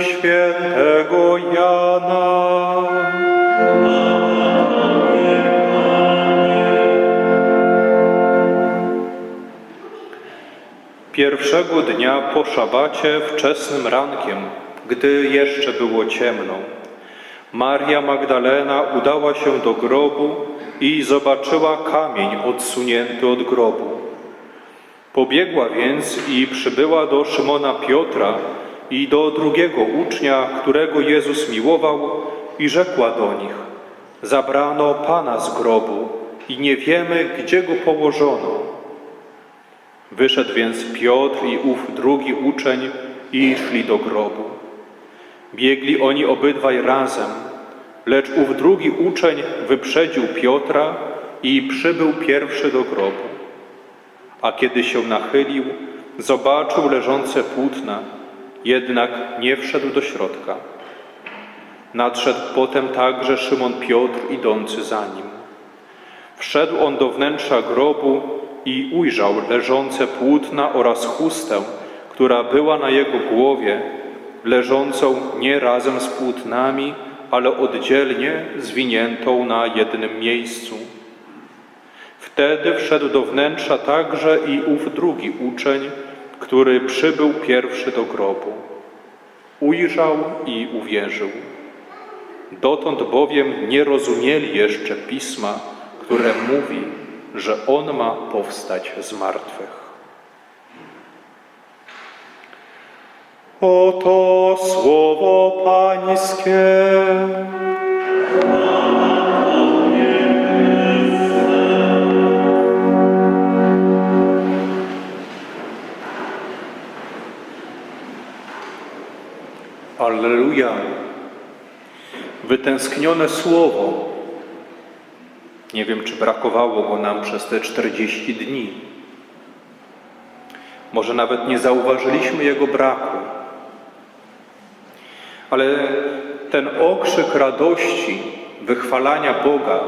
świętego Jana. Pierwszego dnia po szabacie wczesnym rankiem, gdy jeszcze było ciemno, Maria Magdalena udała się do grobu i zobaczyła kamień odsunięty od grobu. Pobiegła więc i przybyła do Szymona Piotra i do drugiego ucznia, którego Jezus miłował, i rzekła do nich: Zabrano Pana z grobu i nie wiemy, gdzie go położono. Wyszedł więc Piotr i ów drugi uczeń i szli do grobu. Biegli oni obydwaj razem, lecz ów drugi uczeń wyprzedził Piotra i przybył pierwszy do grobu. A kiedy się nachylił, zobaczył leżące płótna, jednak nie wszedł do środka. Nadszedł potem także Szymon Piotr idący za nim. Wszedł on do wnętrza grobu i ujrzał leżące płótna oraz chustę, która była na jego głowie, leżącą nie razem z płótnami, ale oddzielnie zwiniętą na jednym miejscu. Wtedy wszedł do wnętrza także i ów drugi uczeń, który przybył pierwszy do grobu. Ujrzał i uwierzył. Dotąd bowiem nie rozumieli jeszcze pisma, które mówi, że on ma powstać z martwych. Oto słowo Pańskie. Alleluja. Wytęsknione słowo. Nie wiem, czy brakowało go nam przez te 40 dni. Może nawet nie zauważyliśmy jego braku. Ale ten okrzyk radości, wychwalania Boga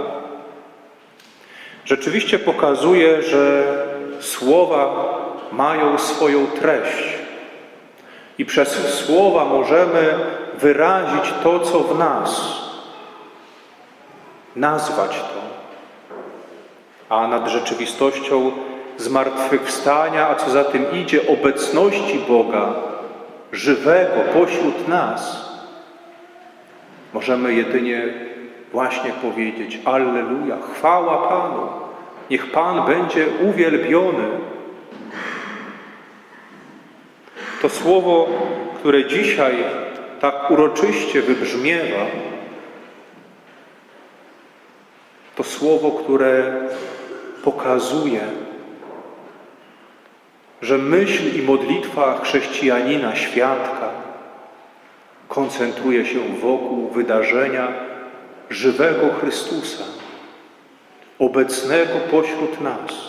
rzeczywiście pokazuje, że słowa mają swoją treść. I przez słowa możemy wyrazić to, co w nas, nazwać to. A nad rzeczywistością zmartwychwstania, a co za tym idzie, obecności Boga, żywego pośród nas, możemy jedynie właśnie powiedzieć: Alleluja, chwała Panu, niech Pan będzie uwielbiony. To słowo, które dzisiaj tak uroczyście wybrzmiewa, to słowo, które pokazuje, że myśl i modlitwa chrześcijanina, świadka, koncentruje się wokół wydarzenia żywego Chrystusa, obecnego pośród nas.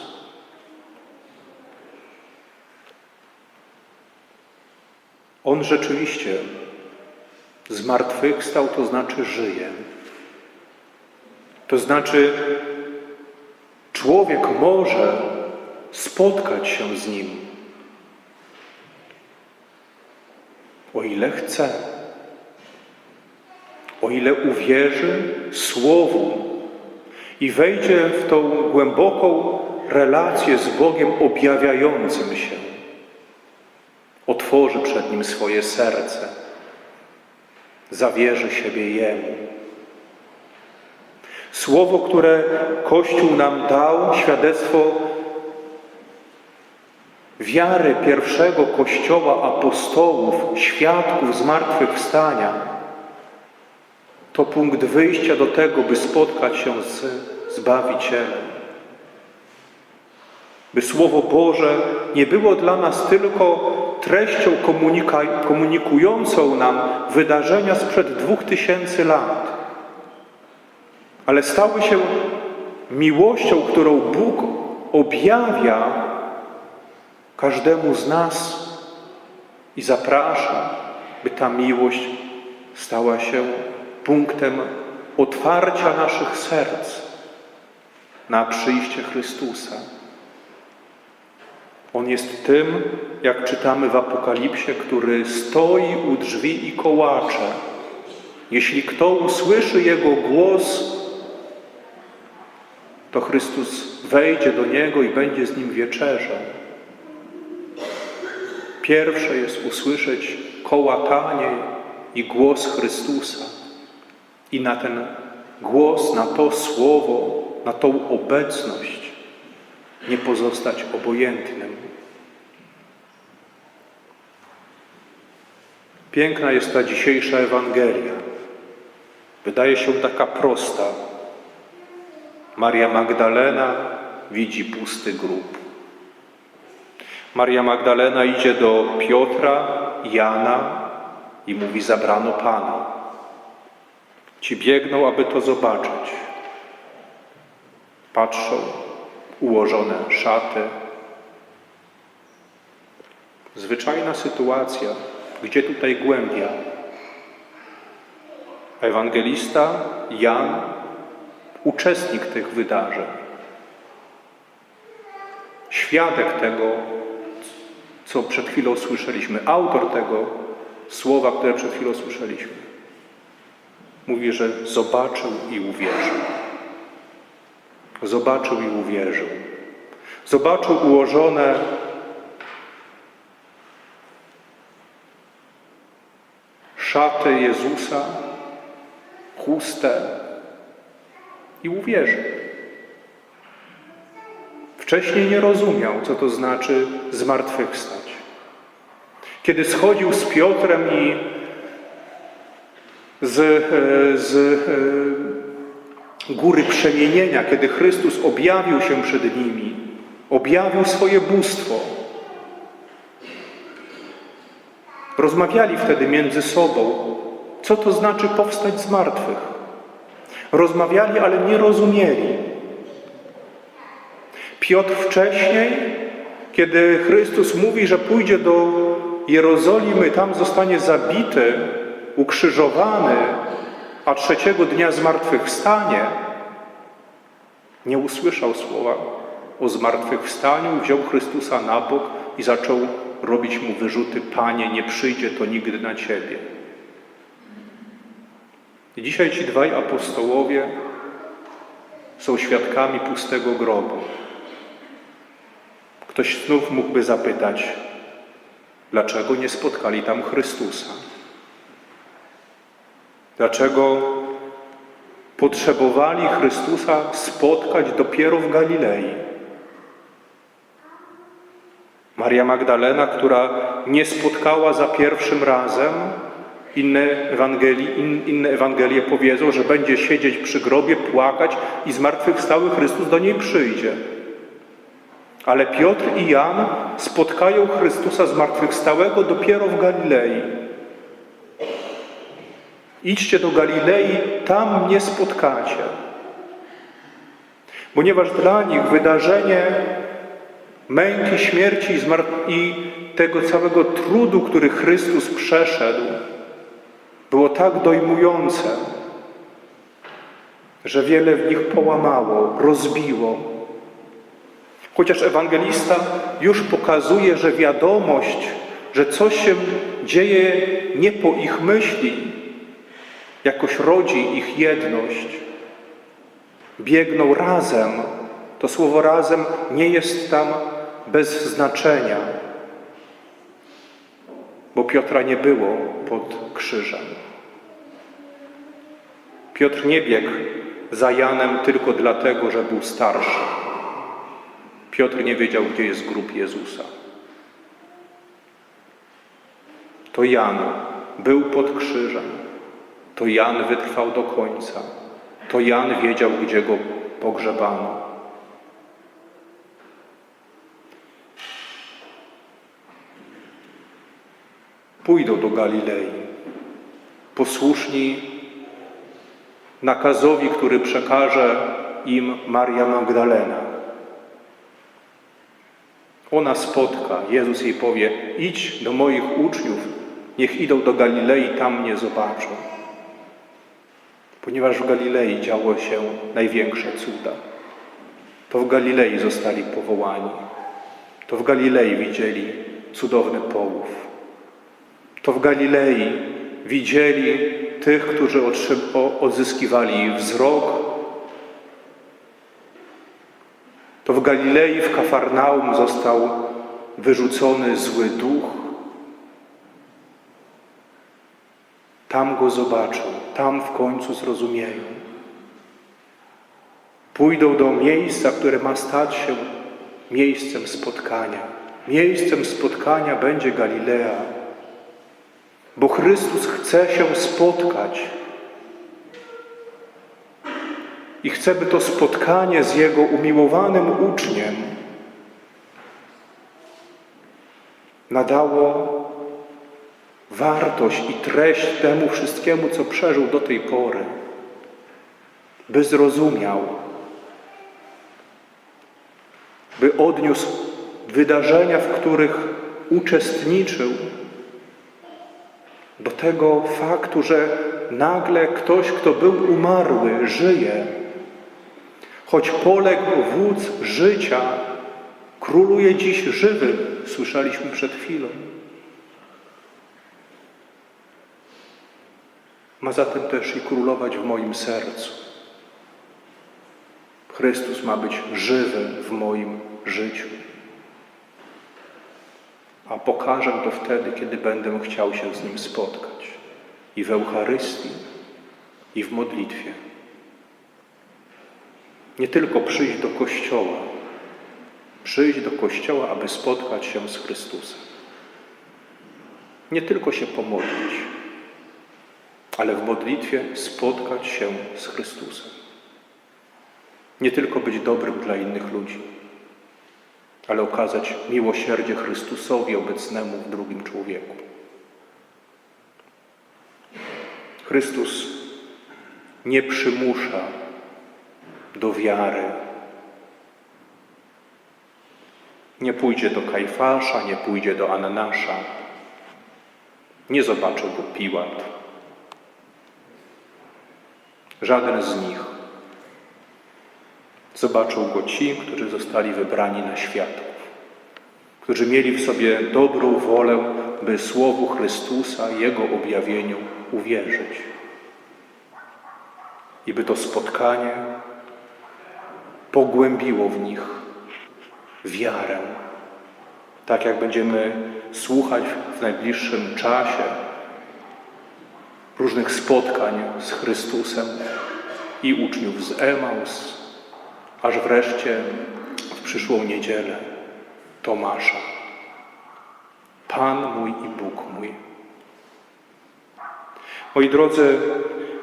On rzeczywiście zmartwychwstał, to znaczy żyje. To znaczy, człowiek może spotkać się z nim, o ile chce, o ile uwierzy Słowu i wejdzie w tą głęboką relację z Bogiem objawiającym się. Otworzy przed Nim swoje serce, zawierzy siebie Jemu. Słowo, które Kościół nam dał, świadectwo wiary pierwszego Kościoła apostołów, świadków zmartwychwstania, to punkt wyjścia do tego, by spotkać się z Zbawicielem. By Słowo Boże nie było dla nas tylko treścią komunikującą nam wydarzenia sprzed dwóch tysięcy lat, ale stały się miłością, którą Bóg objawia każdemu z nas i zaprasza, by ta miłość stała się punktem otwarcia naszych serc na przyjście Chrystusa. On jest tym, jak czytamy w Apokalipsie, który stoi u drzwi i kołacze. Jeśli kto usłyszy Jego głos, to Chrystus wejdzie do niego i będzie z nim wieczerzał. Pierwsze jest usłyszeć kołatanie i głos Chrystusa. I na ten głos, na to słowo, na tą obecność nie pozostać obojętnym. Piękna jest ta dzisiejsza Ewangelia. Wydaje się taka prosta. Maria Magdalena widzi pusty grób. Maria Magdalena idzie do Piotra, Jana i mówi: Zabrano Pana. Ci biegną, aby to zobaczyć. Patrzą, ułożone szaty. Zwyczajna sytuacja, gdzie tutaj głębia? Ewangelista Jan, uczestnik tych wydarzeń, świadek tego, co przed chwilą słyszeliśmy, autor tego słowa, które przed chwilą słyszeliśmy. Mówi, że zobaczył i uwierzył. Zobaczył i uwierzył. Zobaczył ułożone szaty Jezusa, chustę i uwierzył. Wcześniej nie rozumiał, co to znaczy zmartwychwstać. Kiedy schodził z Piotrem i z, e, z e, góry przemienienia, kiedy Chrystus objawił się przed nimi, objawił swoje bóstwo. Rozmawiali wtedy między sobą, co to znaczy powstać z martwych. Rozmawiali, ale nie rozumieli. Piotr wcześniej, kiedy Chrystus mówi, że pójdzie do Jerozolimy, tam zostanie zabity, ukrzyżowany, a trzeciego dnia zmartwychwstanie, nie usłyszał słowa o zmartwychwstaniu, wziął Chrystusa na bok i zaczął robić mu wyrzuty: Panie, nie przyjdzie to nigdy na ciebie. I dzisiaj ci dwaj apostołowie są świadkami pustego grobu. Ktoś znów mógłby zapytać, dlaczego nie spotkali tam Chrystusa? Dlaczego potrzebowali Chrystusa spotkać dopiero w Galilei? Maria Magdalena, która nie spotkała za pierwszym razem, inne, Ewangelii, in, inne Ewangelie powiedzą, że będzie siedzieć przy grobie, płakać i zmartwychwstały Chrystus do niej przyjdzie. Ale Piotr i Jan spotkają Chrystusa zmartwychwstałego dopiero w Galilei. Idźcie do Galilei, tam mnie spotkacie. Ponieważ dla nich wydarzenie męki, śmierci i tego całego trudu, który Chrystus przeszedł, było tak dojmujące, że wiele w nich połamało, rozbiło. Chociaż ewangelista już pokazuje, że wiadomość, że coś się dzieje nie po ich myśli, jakoś rodzi ich jedność. Biegną razem. To słowo razem nie jest tam bez znaczenia, bo Piotra nie było pod krzyżem. Piotr nie biegł za Janem tylko dlatego, że był starszy. Piotr nie wiedział, gdzie jest grób Jezusa. To Jan był pod krzyżem. To Jan wytrwał do końca. To Jan wiedział, gdzie go pogrzebano. Pójdą do Galilei, posłuszni nakazowi, który przekaże im Maria Magdalena. Ona spotka, Jezus jej powie: Idź do moich uczniów, niech idą do Galilei, tam mnie zobaczą. Ponieważ w Galilei działo się największe cuda. To w Galilei zostali powołani. To w Galilei widzieli cudowny połów. To w Galilei widzieli tych, którzy odzyskiwali wzrok. To w Galilei, w Kafarnaum został wyrzucony zły duch. Tam go zobaczą, tam w końcu zrozumieją. Pójdą do miejsca, które ma stać się miejscem spotkania. Miejscem spotkania będzie Galilea, bo Chrystus chce się spotkać. I chce, by to spotkanie z Jego umiłowanym uczniem nadało wartość i treść temu wszystkiemu, co przeżył do tej pory, by zrozumiał, by odniósł wydarzenia, w których uczestniczył, tego faktu, że nagle ktoś, kto był umarły, żyje. Choć poległ wódz życia, króluje dziś żywy, słyszeliśmy przed chwilą. Ma zatem też i królować w moim sercu. Chrystus ma być żywy w moim życiu. A pokażę to wtedy, kiedy będę chciał się z Nim spotkać. I w Eucharystii, i w modlitwie. Nie tylko przyjść do Kościoła, przyjść do Kościoła, aby spotkać się z Chrystusem. Nie tylko się pomodlić, ale w modlitwie spotkać się z Chrystusem. Nie tylko być dobrym dla innych ludzi, ale okazać miłosierdzie Chrystusowi obecnemu w drugim człowieku. Chrystus nie przymusza do wiary. Nie pójdzie do Kajfasza, nie pójdzie do Ananasza. Nie zobaczył go Piłat. Żaden z nich. Zobaczył go ci, którzy zostali wybrani na światów, którzy mieli w sobie dobrą wolę, by Słowu Chrystusa, Jego objawieniu uwierzyć. I by to spotkanie pogłębiło w nich wiarę. Tak jak będziemy słuchać w najbliższym czasie różnych spotkań z Chrystusem i uczniów z Emaus, aż wreszcie w przyszłą niedzielę Tomasza. Pan mój i Bóg mój. Moi drodzy,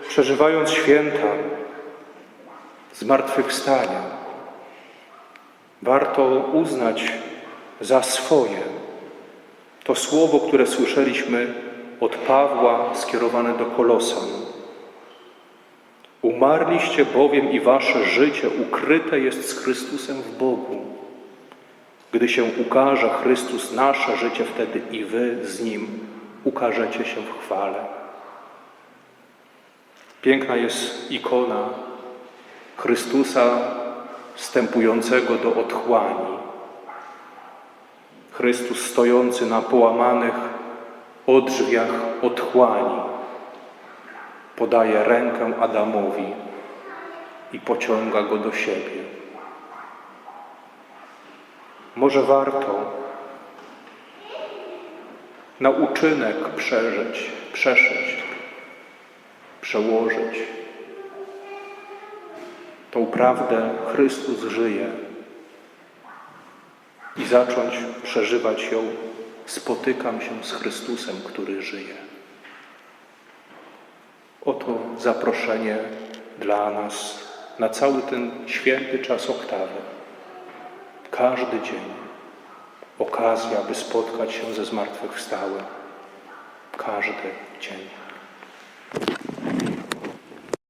przeżywając święta zmartwychwstania, warto uznać za swoje to słowo, które słyszeliśmy od Pawła skierowane do Kolosan. Umarliście bowiem i wasze życie ukryte jest z Chrystusem w Bogu. Gdy się ukaże Chrystus nasze życie, wtedy i wy z Nim ukażecie się w chwale. Piękna jest ikona Chrystusa wstępującego do otchłani. Chrystus stojący na połamanych odrzwiach otchłani podaje rękę Adamowi i pociąga go do siebie. Może warto na uczynek przeżyć, przeszyć, przełożyć tą prawdę Chrystus żyje i zacząć przeżywać ją spotykam się z Chrystusem, który żyje. Oto zaproszenie dla nas na cały ten święty czas oktawy. Każdy dzień okazja, by spotkać się ze zmartwychwstałym. Każdy dzień.